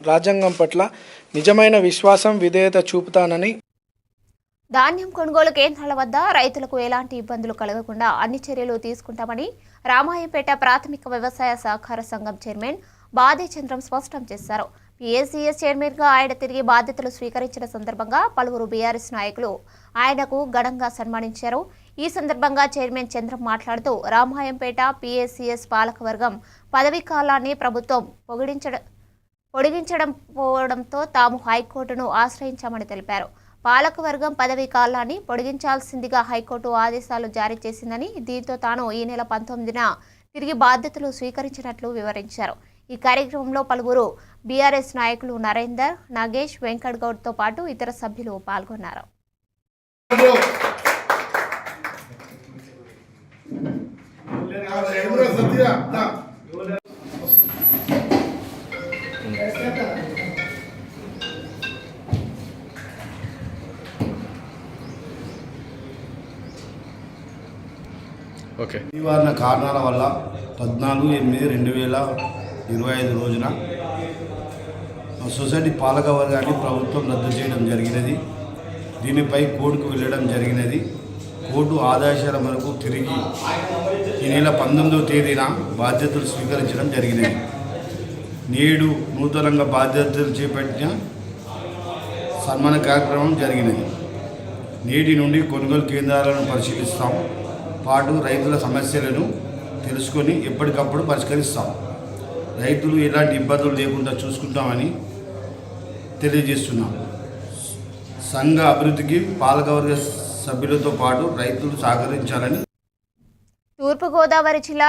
రాజ్యాంగం పట్ల నిజమైన విశ్వాసం విధేయత చూపుతానని ధాన్యం కొనుగోలు కేంద్రాల వద్ద రైతులకు ఎలాంటి ఇబ్బందులు కలగకుండా అన్ని చర్యలు తీసుకుంటామని రామాయంపేట ప్రాథమిక వ్యవసాయ సహకార సంఘం చైర్మన్ బాదే చంద్రం స్పష్టం చేశారు. పిఎస్సిఎస్ చైర్మన్గా ఆయన తిరిగి బాధ్యతలు స్వీకరించిన సందర్భంగా పలువురు బీఆర్ఎస్ నాయకులు ఆయనకు ఘనంగా సన్మానించారు. ఈ సందర్భంగా చైర్మన్ చంద్రం మాట్లాడుతూ రామాయంపేట పిఎస్సిఎస్ పాలకవర్గం పదవీ కాలాన్ని ప్రభుత్వం పొగిడించడం పొడిగించడం పోవడంతో తాము హైకోర్టును ఆశ్రయించామని తెలిపారు. పాలకవర్గం పదవీ కాలాన్ని పొడిగించాల్సిందిగా హైకోర్టు ఆదేశాలు జారీ చేసిందని దీంతో తాను ఈ నెల పంతొమ్మిదిన తిరిగి బాధ్యతలు స్వీకరించినట్లు వివరించారు. ఈ కార్యక్రమంలో పలువురు బీఆర్ఎస్ నాయకులు నరేందర్ నాగేష్ వెంకట్ గౌడ్తో పాటు ఇతర సభ్యులు పాల్గొన్నారు. సత్య ఓకే. నివారణ కారణాల వల్ల పద్నాలుగు ఎనిమిది రెండు వేల ఇరవై ఐదు రోజున సొసైటీ పాలక వర్గాన్ని ప్రభుత్వం రద్దు చేయడం జరిగినది. దీనిపై కోర్టుకు వెళ్ళడం జరిగినది. కోర్టు ఆదేశాల మేరకు తిరిగి ఈ నెల పంతొమ్మిదవ తేదీన బాధ్యతలు స్వీకరించడం జరిగినది. నేడు నూతనంగా బాధ్యతలు చేపట్టిన సన్మాన కార్యక్రమం జరిగినది. నేటి నుండి కొనుగోలు కేంద్రాలను పరిశీలిస్తాం. పాటు రైతుల సమస్యలను తెలుసుకొని ఎప్పటికప్పుడు పరిష్కరిస్తాం. రైతులు ఎలాంటి ఇబ్బందులు లేకుండా చూసుకుంటామని తెలియజేస్తున్నాం. సంఘ అభివృద్ధికి పాలకవర్గ సభ్యులతో పాటు రైతులు సహకరించాలని తూర్పుగోదావరి జిల్లా